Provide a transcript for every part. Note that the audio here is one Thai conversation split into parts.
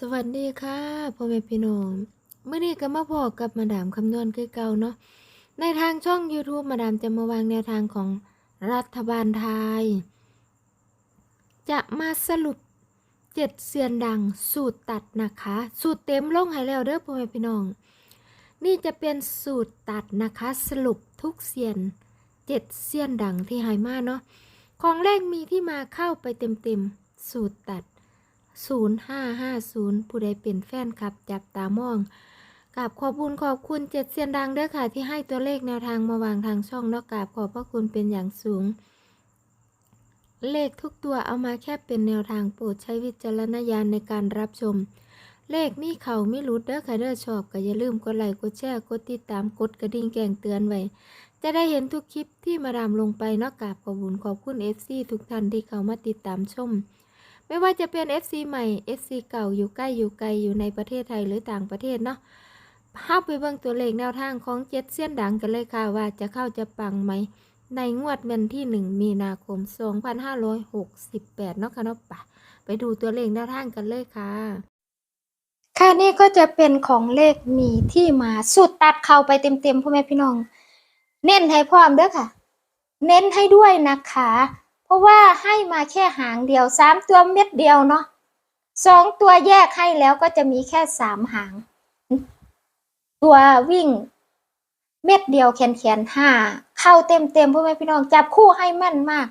สวัสดีค่ะพ่อแม่พี่น้องเมื่อนี้ก็มาพอกับมาดามคำนวณคือเก่าเนาะในทางช่อง YouTube มาดามจะมาวางแนวทางของรัฐบาลไทย จะมาสรุปเจ็ดเสียนดังสูตรตัดนะคะ สูตรเต็มลงให้แล้วเด้อพ่อแม่พี่น้อง นี่จะเป็นสูตรตัดนะคะ สรุปทุกเสียนเจ็ดเสียนดังที่หายมาเนาะของแรกมีที่มาเข้าไปเต็มๆสูตรตัด 0550 ผู้ใดเป็นแฟนคลับจับตามองกับขอบคุณขอบคุณเจ็ดเสียนดังเด้อค่ะ ที่ให้ตัวเลขแนวทางมาวางทางช่องนอกกาบขอบพระคุณเป็นอย่างสูง เลขทุกตัวเอามาแค่เป็นแนวทางโปรดใช้วิจารณญาณในการรับชม เลขมีเขาไม่รุดเด้อค่ะเด้อชอบก็อย่าลืมกดไลค์กดแชร์กดติดตามกดกระดิ่งแจ้งเตือนไว้จะได้เห็นทุกคลิปที่มาดามลงไปนอกกาบขอบคุณขอบคุณ FC ทุกท่านที่เข้ามาติดตามชม ไม่ว่าจะเป็น FC ใหม่ FC เก่าอยู่ใกล้อยู่ไกลอยู่ในประเทศไทยหรือต่างประเทศเนาะเข้าไปเบิ่งตัวเลขแนวทางของเจ็ดเส้นดังกันเลยค่ะว่าจะเข้าจะปังไหม ในงวดวันที่ 1 มีนาคม 2568 เนาะค่ะเนาะปะไปดูตัวเลขแนวทางกันเลยค่ะ ค่ะนี่ก็จะเป็นของเลขมีที่มาสุดตัดเข้าไปเต็มๆพ่อแม่พี่น้อง เน้นให้พร้อมเด้อค่ะ เน้นให้ด้วยนะคะ เพราะว่าให้มาแค่หางเดียวสามตัวเม็ดเดียวเนาะสองตัวแยกให้แล้วก็จะมีแค่สามหาง ตัววิ่ง เม็ดเดียวแขนแขนห้าเข้าเต็มเต็มพ่อแม่พี่น้องจับคู่ให้แม่นมาก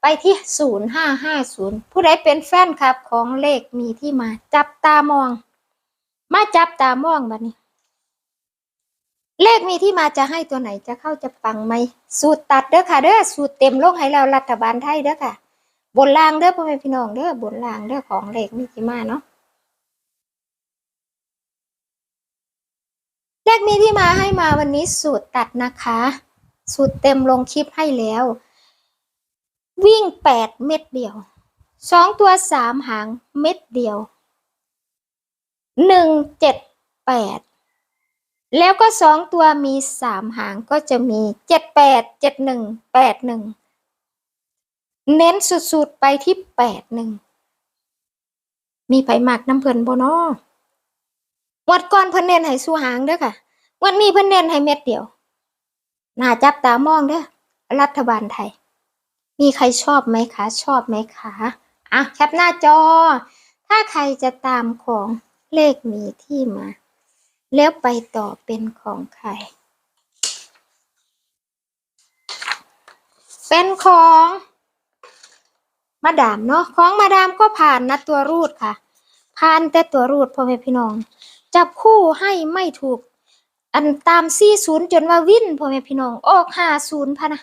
ไปที่ศูนย์ห้าห้าศูนย์ผู้ใดเป็นแฟนคลับของเลขมีที่มา จับตามอง มาจับตามองบัดนี้ เลขมีที่มาจะให้ตัวไหนจะเข้าจะปังไหมสูตรตัดเด้อค่ะเด้อสูตรเต็มโลกให้เรารัฐบาลไทยเด้อค่ะ บนล่างเด้อพ่อแม่พี่น้องเด้อบนล่างเด้อของเลขมีที่มาเนาะเลขมีที่มาให้มาวันนี้สูตรตัดนะคะ สูตรเต็มลงคลิปให้แล้ว วิ่งแปดเม็ดเดียวสองตัวสามหางเม็ดเดียวหนึ่งเจ็ดแปด แล้วก็สองตัวมีสามหางก็จะมีเจ็ดแปดเจ็ดหนึ่งแปดหนึ่งเน้นสุดๆไปที่แปดหนึ่งมีไผ่หมักน้ำเพลินบนอวัดก่อนเพิ่นเน้นให้สู้หางเด้อค่ะวันนี้เพิ่นเน้นให้เม็ดเดียวน่าจับตามองเด้อรัฐบาลไทย มีใครชอบไหมคะ ชอบไหมคะอะแคปหน้าจอ ถ้าใครจะตามของเลขมีที่มา แล้วไปต่อเป็นของใคร เป็นของ มาดามเนาะ ของมาดามก็ผ่านนะตัวรูดค่ะ ผ่านแต่ตัวรูดพ่อแม่พี่น้อง จับคู่ให้ไม่ถูก อันตามซี่ศูนย์จนว่าวิ่นพ่อแม่พี่น้อง ออกห้าศูนย์พะนะ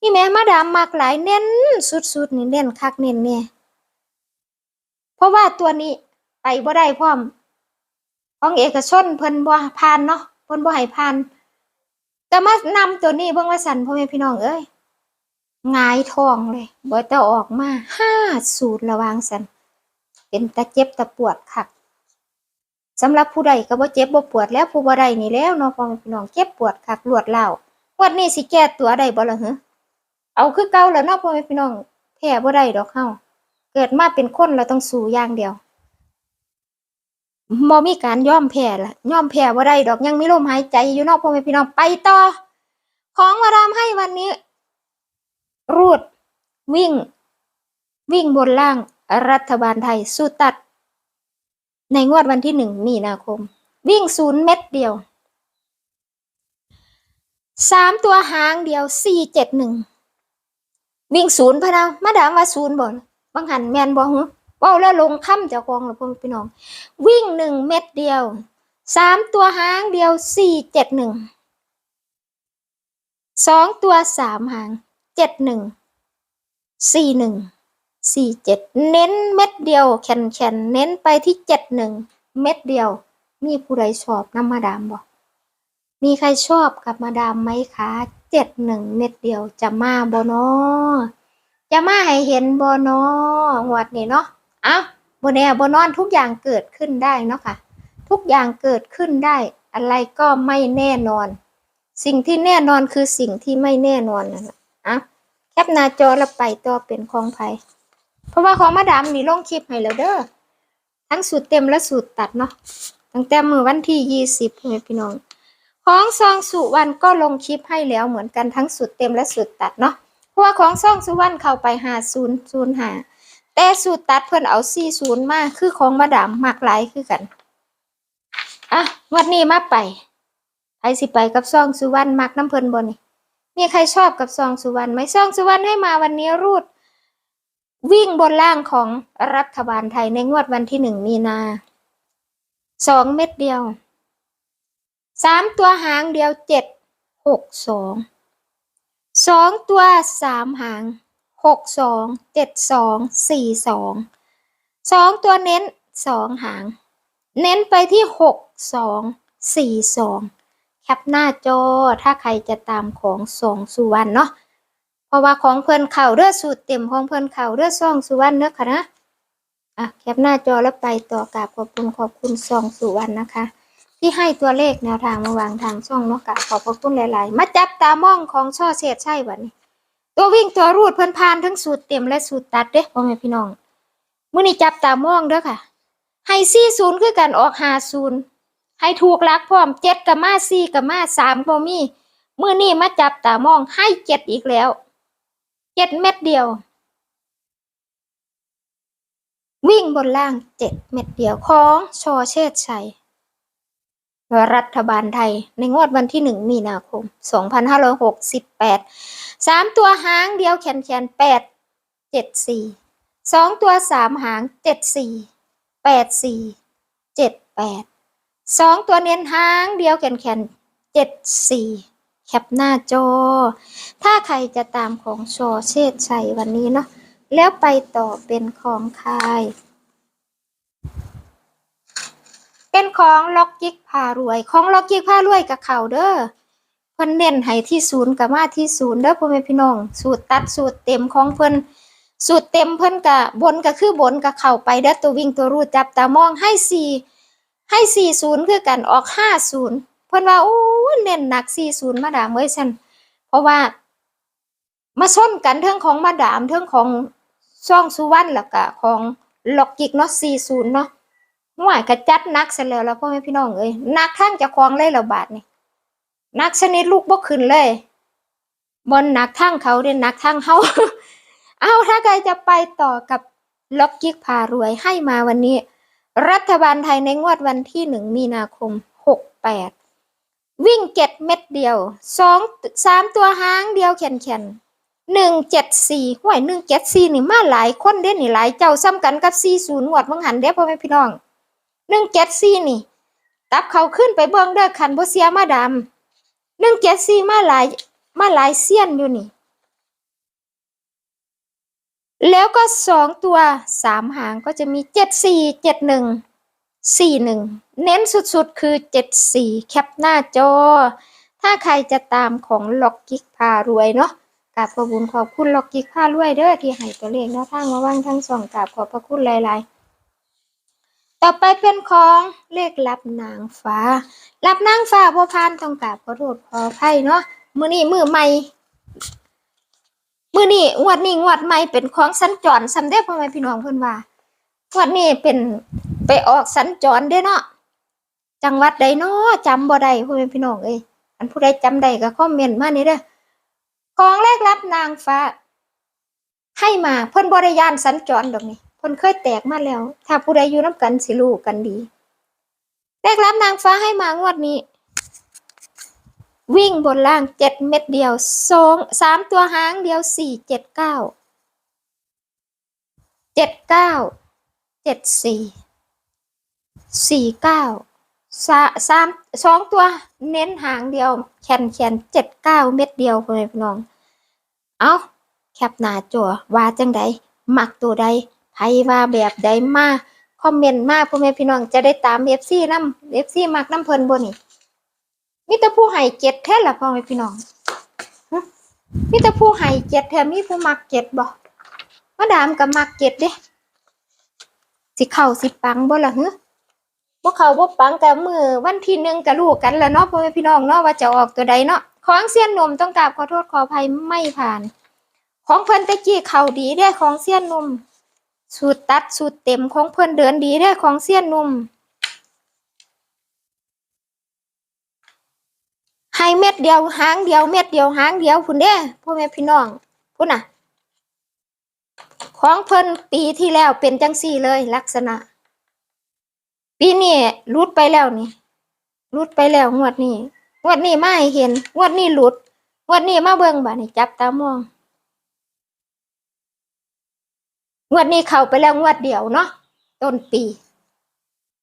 นี่แม่มาดามมากหลายเน้นสุดๆนี่เน้นคักเน้นเนี่ย เพราะว่าตัวนี้ไปบ่ได้พร้อม ของเอกชนเพิ่นบ่ผ่านเนาะเพิ่นบ่ให้ผ่านก็มานำตัวนี้เบิ่งว่าสั่นพ่อแม่พี่น้องเอ้ยงายท้องเลยบ่จะออกมาห้าสูตรระวางสั่นเป็นตะเจ็บตะปวดคักสำหรับผู้ใดก็บ่เจ็บบ่ปวดแล้วผู้บ่ได้นี่แล้วเนาะพ่อแม่พี่น้องเจ็บปวดคักรวดเล่าววันนี้สิแก้ตัวได้บ่ล่ะหึเอาคือเก่าแล้วเนาะพ่อแม่พี่น้องแพ้บ่ได้ดอกเฮาเกิดมาเป็นคนเราต้องสู้อย่างเดียว บ่มีการยอมแพ้ละยอมแพ้บ่ได้ดอกยังไมีลมหายใจอยู่นอกพ่อแม่พี่น้องไปต่อ ของมาดามให้วันนี้ รูด วิ่ง วิ่งบนล่างรัฐบาลไทยสู้ตัด ในงวดวันที่หนึ่งมีนาคม วิ่งศูนย์เม็ดเดียวสามตัวหางเดียวสี่เจ็ดหนึ่งวิ่งศูนย์พะนะมาดามว่าศูนย์บ่บางหันแมนบ่หึ ว้าแล้วลงค่ำเจ้าของแล้วพ่อพี่น้อง วิ่งหนึ่งเม็ดเดียวสามตัวหางเดียวสี่เจ็ดหนึ่งสองตัวสามหางเจ็ดหนึ่งสี่หนึ่งสี่เจ็ดเน้นเม็ดเดียวแขนแขนเน้นไปที่เจ็ดหนึ่งเม็ดเดียว มีผู้ใดชอบน้ำมาดามบ่มีใครชอบกับมาดามไหมคะเจ็ดหนึ่งเม็ดเดียวจะมาบ่นอจะมาให้เห็นบ่นอหวดนี่เนาะ อ้าบนแน่บนนอนทุกอย่างเกิดขึ้นได้เนาะค่ะ ทุกอย่างเกิดขึ้นได้ อะไรก็ไม่แน่นอน สิ่งที่แน่นอนคือสิ่งที่ไม่แน่นอนนั่นแหละอะแคปหน้าจอแล้วไปต่อเป็นของไผเพราะว่าของมาดามนี่ลงคลิปให้แล้วเด้อทั้งสูตรเต็มและสูตรตัดเนาะตั้งแต่มือวันที่ยี่สิบเลยพี่น้องของซองสุวรรณก็ลงคลิปให้แล้วเหมือนกันทั้งสูตรเต็มและสูตรตัดเนาะเพราะว่าของซองสุวรรณเข้าไปหาศูนย์ศูนย์หา แต่สูตรตัดเพิ่อนเอาสี่ศูนย์มาคือของมาดามมากหลายคือกัน อะวันนี้มาไปใครสิไปกับซองสุวรรณมักน้ำเพลินบนี่มีใครชอบกับซองสุวรรณไหมซองสุวรรณให้มาวันนี้รูด วิ่งบนล่างของรัฐบาลไทยในงวดวันที่หนึ่งมีนาสองเม็ดเดียวสามตัวหางเดียวเจ็ดหกสองสองตัวสามหาง หกสองเจ็ดสองสี่สองสองตัวเน้นสองหาง เน้นไปที่หกสองสี่สองแคปหน้าจอถ้าใครจะตามของสองสุวรรณเนาะเพราะว่าของเพิ่อนเข่าเลือดสูตรเต็มของเพิ่อนเข่าเลือดซองสุวรรณเนอะค่ะนะอะแคปหน้าจอแล้วไปต่อกราบขอบคุณขอบคุณซองสุวรรณนะคะ ที่ให้ตัวเลขแนวทางมาวางทางช่องเนาะกะขอบพระคุณหลาย ๆ มาจับตามองของช่อเศษใช่บัดนี้ ตัววิ่งตัวรูดเพิ่นพานทั้งสูตรเต็มและสูตรตัดเด้พ่อแม่พี่น้องมื้อนี้จับตามองเด้อค่ะ ให้40คือกันออก50ให้ถูกลักพร้อม7กับมา4กับมา3บ่มีมื้อนี้มาจับตามองให้7อีกแล้ว7เม็ดเดียว วิ่งบนล่าง7เม็ดเดียวของชอเชษชัยรัฐบาลไทยในงวดวันที่หนึ่งมีนาคม 2568 สามตัวหางเดียวแขนแขนแปดเจ็ดสี่สองตัวสามหางเจ็ดสี่แปดสี่เจ็ดแปดสองตัวเน้นหางเดียวแขนแขนเจ็ดสี่แคปหน้าจอ ถ้าใครจะตามของชอเชษชัยวันนี้เนาะแล้วไปต่อเป็นของใครเป็นของล็อกกิกพารวย ของล็อกกิกพารวยกับเขาเด้อ เพิ่นเน้นให้ที่ศูนย์กับมาที่ศูนย์เด้อพ่อแม่พี่น้อง สูตรตัดสูตรเต็มของเพิ่นสูตรเต็มเพิ่นกะบนก็คือบนกับเข้าไปเด้อตัววิ่งตัวรูดจับตามองให้สี่ให้สี่ศูนย์คือกันออกห้าศูนย์เพิ่นว่าโอ้เน้นหนักสี่ศูนย์มาดามเอ้ยฉันเพราะว่า มาชนกันเรื่องของมาดามเรื่องของช่องสุวรรณแล้วก็ของล็อกกิกเนาะสี่ศูนย์เนาะห่วยกระจัดนักเสร็จแล้วแล้วพ่อแม่พี่น้องเอ้ยนักทั้งจะคลองเลยแล้วบาทนี่ นักชนิดลูกบ่ขึ้นเลยบนนักทั้งเขาเด่นนักทั้งเฮาเอาถ้าใครจะไปต่อกับล็อกกิกพารวยให้มาวันนี้ รัฐบาลไทยในงวดวันที่หนึ่งมีนาคมหกแปดวิ่งเจ็ดเม็ดเดียวสองสามตัวหางเดียวแขนแขนหนึ่งเจ็ดสี่ห่วยหนึ่งเจ็ดสี่นี่มาหลายคนเด้นี่หลายเจ้าซ้ำกันกับสี่ศูนย์งวดมังหันเด้พ่อแม่พี่น้องหนึ่งเจ็ดสี่นี่ ตับเขาขึ้นไปเบิ่งเด้อคันบ่เสียมาดำ หนึ่งเจ็ดสี่มาหลายมาหลายเสี้ยนอยู่นี่ แล้วก็สองตัวสามหางก็จะมีเจ็ดสี่เจ็ดหนึ่งสี่หนึ่งเน้นสุดๆคือเจ็ดสี่แคปหน้าจอ ถ้าใครจะตามของล็อกกิกพารวยเนาะกราบขอบคุณขอบคุณล็อกกิกพารวยเด้อที่ให้ตัวเลขแนวทางมาว่างทั้งสองกราบขอบพระคุณหลายๆ ต่อไปเป็นของเลขลับนางฟ้า รับนางฟ้าบ่พานต้องกราบขอโทษขออภัยเนาะมื้อนี้มื้อใหม่มื้อนี้งวดนี้งวดใหม่เป็นของสัญจรสำเด็จพ่อแม่พี่น้องเพิ่นว่างวดนี้เป็นไปออกสัญจรเด้เนาะจังหวัดใดเนาะจำบ่ได้พ่อแม่พี่น้องเอ้ยอันผู้ใดจำได้ก็คอมเมนต์มานี่เด้อของเลขลับนางฟ้า ให้มาเพิ่นบ่ได้ย่านสัญจรดอกนี่ เพิ่นเคยแตกมาแล้ว ถ้าผู้ใดอยู่น้ำกันสิรู้กันดีเลขรับนางฟ้าให้มางวดนี้ วิ่งบนล่างเจ็ดเม็ดเดียวสองสามตัวหางเดียวสี่เจ็ดเก้าเจ็ดเก้าเจ็ดสี่สี่เก้าสามสองตัวเน้นหางเดียว แขนแขนเจ็ดเก้าเม็ดเดียวพ่อแม่พี่น้อง เอาแคปหน้าจอว่าจังใดมักตัวใด ไผว่าแบบใดมาคอมเมนต์มาพ่อแม่พี่น้องจะได้ตาม FC นำ FC มักน้ำเพลินบ่นี่มีแต่ผู้ให้เจ็ดแท้ละพ่อแม่พี่น้องมีแต่ผู้ให้เจ็ดแท้มีผู้มักเจ็ดบ่มาดามก็มักเจ็ดเด้สิเข้าสิปังบ่ล่ะฮะบ่เข้าบ่ปังก็มือวันที่หนึ่งก็รู้กันแล้วเนาะพ่อแม่พี่น้องเนาะว่าจะออกตัวใดเนาะของเสี้ยนนมต้องกราบขอโทษขออภัยไม่ผ่าน ของเพิ่นตะกี้เขาดีเด้ของเสี้ยนนม สูตรตัดสูตรเต็มของเพื่อนเดินดีเด้ของเสี้ยนนุ่ม ให้เม็ดเดียวหางเดียวเม็ดเดียวหางเดียวพุ่นเด้พ่อแม่พี่น้องพุ่นน่ะ ของเพิ่นปีที่แล้วเป็นจังซี่เลยลักษณะ ปีนี้รุดไปแล้วนี่รุดไปแล้วงวดนี้งวดนี้มาให้เห็นงวดนี้หลุดงวดนี้มาเบิ่งบัดนี้จับตามอง งวดนี้เข้าไปแล้วงวดเดียวเนาะต้นปี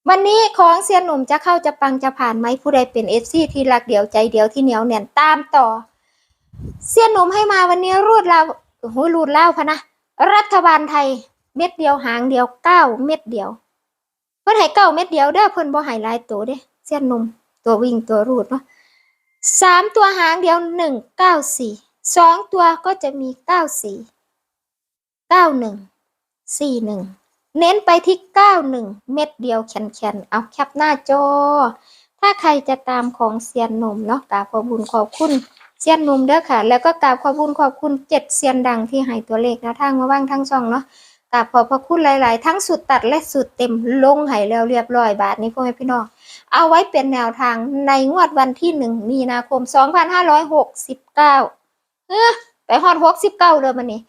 วันนี้ของเซียนหนุ่มจะเข้าจะปังจะผ่านไหมผู้ใดเป็นเอฟซีที่รักเดียวใจเดียวที่เหนียวแน่นตามต่อ เซียนหนุ่มให้มาวันนี้รูดลาวโอ้โหรูดเล่าวพะนะรัฐบาลไทยเม็ดเดียวหางเดียวเก้าเม็ดเดียวเพิ่นให้เก้าเม็ดเดียวเด้อเพิ่นบ่ให้หลายตัวเด้เส้นนมตัววิ่งตัวรูดเนาะสามตัวหางเดียวหนึ่งเก้าสี่สองตัวก็จะมีเก้าสี่เก้าหนึ่ง สี่หนึ่งเน้นไปที่เก้าหนึ่งเม็ดเดียวแขนๆเอาแคปหน้าจอ ถ้าใครจะตามของเซียนนมเนาะกราบขอบคุญขอบคุณเซียนนมเด้อค่ะ แล้วก็กราบขอบคุญขอบคุณเจ็ดเซียนดังที่ให้ตัวเลขนวทางมาว่างทั้งช่องเนาะกราบขอบพระคุณหลาย ๆ ทั้งสุดตัดและสุดเต็มลงให้แล้วเรียบร้อยบาทนี้พ่อแม่พี่น้อง เอาไว้เป็นแนวทางในงวดวันที่หนึ่งมีนาคม2569เก้าเออไปฮอด69เก้าเลยมันนี่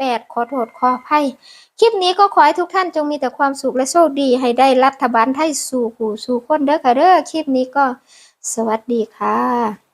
8 ขอโทษขออภัย คลิปนี้ก็ขอให้ทุกท่านจงมีแต่ความสุขและโชคดี ให้ได้รัฐบาลไทยสู่กู่สู่คนเด้อค่ะเด้อคลิปนี้ก็สวัสดีค่ะ